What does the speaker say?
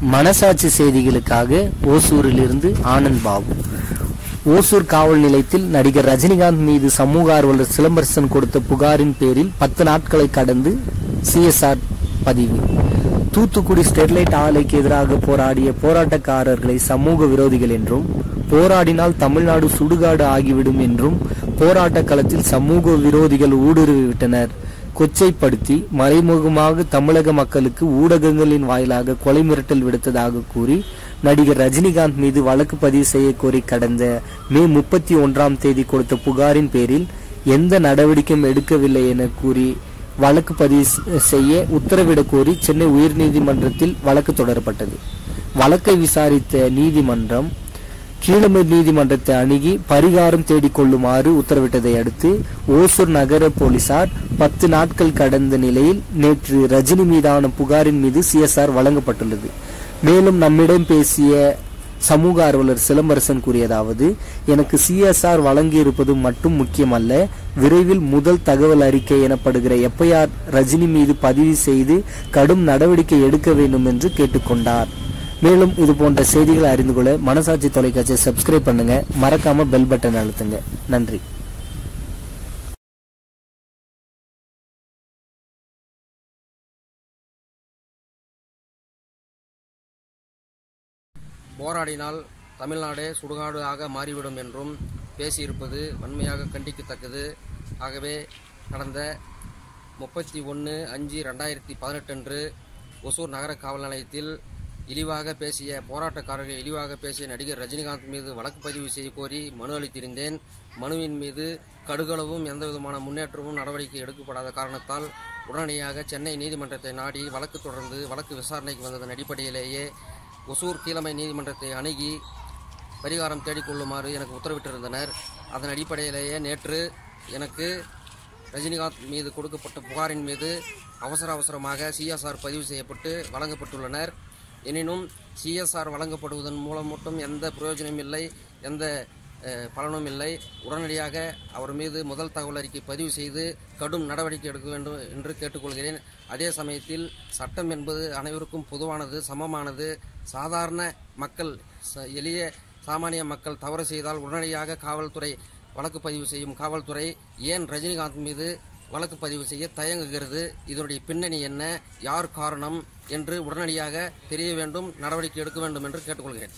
மனசாட்சி செய்திகளுக்காக ஓசூரிலிருந்து ஆனந்த் பாபு. ஓசூர் காவல் நிலையத்தில் நடிகர் ரஜினிகாந்த் மீது சமூக ஆர்வலர் சிலம்பரசன் கொடுத்த புகாரின் பேரில் பத்து நாட்களை கடந்து சிஎஸ்ஆர் பதிவு. தூத்துக்குடி ஸ்டெர்லைட் ஆலைக்கு எதிராக போராடிய போராட்டக்காரர்களை சமூக விரோதிகள் என்றும் போராடினால் தமிழ்நாடு சுடுகாடு ஆகிவிடும் என்றும் போராட்ட களத்தில் சமூக விரோதிகள் ஊடுருவிவிட்டனர். கொச்சைப்படுத்தி மறைமுகமாக தமிழக மக்களுக்கு ஊடகங்களின் வாயிலாக கொலை மிரட்டல் விடுத்ததாக கூறி நடிகர் ரஜினிகாந்த் மீது வழக்கு பதிவு செய்ய கோரி கடந்த மே முப்பத்தி ஒன்றாம் தேதி கொடுத்த புகாரின் பேரில் எந்த நடவடிக்கையும் எடுக்கவில்லை என கூறி வழக்கு பதிவு செய்ய உத்தரவிடக் கோரி சென்னை உயர்நீதிமன்றத்தில் வழக்கு தொடரப்பட்டது. வழக்கை விசாரித்த நீதிமன்றம் கீழமை நீதிமன்றத்தை அணுகி பரிகாரம் தேடிக்கொள்ளுமாறு உத்தரவிட்டதை அடுத்து ஓசூர் நகர போலீசார் பத்து நாட்கள் கடந்த நிலையில் நேற்று ரஜினி மீதான புகாரின் மீது சிஎஸ்ஆர் வழங்கப்பட்டுள்ளது. மேலும் நம்மிடம் பேசிய சமூக ஆர்வலர் சிலம்பரசன் கூறியதாவது எனக்கு சிஎஸ்ஆர் வழங்கியிருப்பது மட்டும் முக்கியமல்ல விரைவில் முதல் தகவல் அறிக்கை எனப்படுகிற எஃப்ஐஆர் ரஜினி மீது பதிவு செய்து கடும் நடவடிக்கை எடுக்க வேண்டும் என்று கேட்டுக்கொண்டார். மேலும் இது போன்ற செய்திகளை அறிந்து கொள்ள மனசாட்சி தொலைக்காட்சியை சப்ஸ்கிரைப் பண்ணுங்க. மறக்காம பெல் பட்டன் அழுத்துங்க. நன்றி. போராடினால் தமிழ்நாடே சுடுகாடு ஆக மாறிவிடும் என்றும் பேசியிருப்பது வன்மையாக கண்டிக்கத்தக்கது. ஆகவே கடந்த முப்பத்தி ஒன்று அஞ்சு ரெண்டாயிரத்தி பதினெட்டு அன்று ஒசூர் நகர காவல் நிலையத்தில் இழிவாக பேசிய போராட்டக்காரர்கள் இழிவாக பேசிய நடிகர் ரஜினிகாந்த் மீது வழக்கு பதிவு செய்ய கோரி மனு அளித்திருந்தேன். மனுவின் மீது கடுகளவும் எந்தவிதமான முன்னேற்றமும் நடவடிக்கை எடுக்கப்படாத காரணத்தால் உடனடியாக சென்னை நீதிமன்றத்தை நாடி வழக்கு தொடர்ந்து வழக்கு விசாரணைக்கு வந்ததன் அடிப்படையிலேயே ஒசூர் கீழமை நீதிமன்றத்தை அணுகி பரிகாரம் தேடிக்கொள்ளுமாறு எனக்கு உத்தரவிட்டிருந்தனர். அதன் அடிப்படையிலேயே நேற்று எனக்கு ரஜினிகாந்த் மீது கொடுக்கப்பட்ட புகாரின் மீது அவசர அவசரமாக சிஎஸ்ஆர் பதிவு செய்யப்பட்டு வழங்கப்பட்டுள்ளனர். எனினும் சிஎஸ்ஆர் வழங்கப்படுவதன் மூலம் மட்டும் எந்த பிரயோஜனமும் இல்லை எந்த பலனும் இல்லை. உடனடியாக அவர் மீது முதல் தகவல் அறிக்கை பதிவு செய்து கடும் நடவடிக்கை எடுக்க வேண்டும் என்று கேட்டுக்கொள்கிறேன். அதே சமயத்தில் சட்டம் என்பது அனைவருக்கும் பொதுவானது சமமானது. சாதாரண மக்கள் ச- எளிய சாமானிய மக்கள் தவறு செய்தால் உடனடியாக காவல்துறை வழக்கு பதிவு செய்யும். காவல்துறை ஏன் ரஜினிகாந்த் மீது வழக்கு பதிவு செய்ய தயங்குகிறது. இதனுடைய பின்னணி என்ன? யார் காரணம்? என்று உடனடியாக தெரிய வேண்டும் நடவடிக்கை எடுக்க வேண்டும் என்று கேட்டுக்கொள்கிறேன்.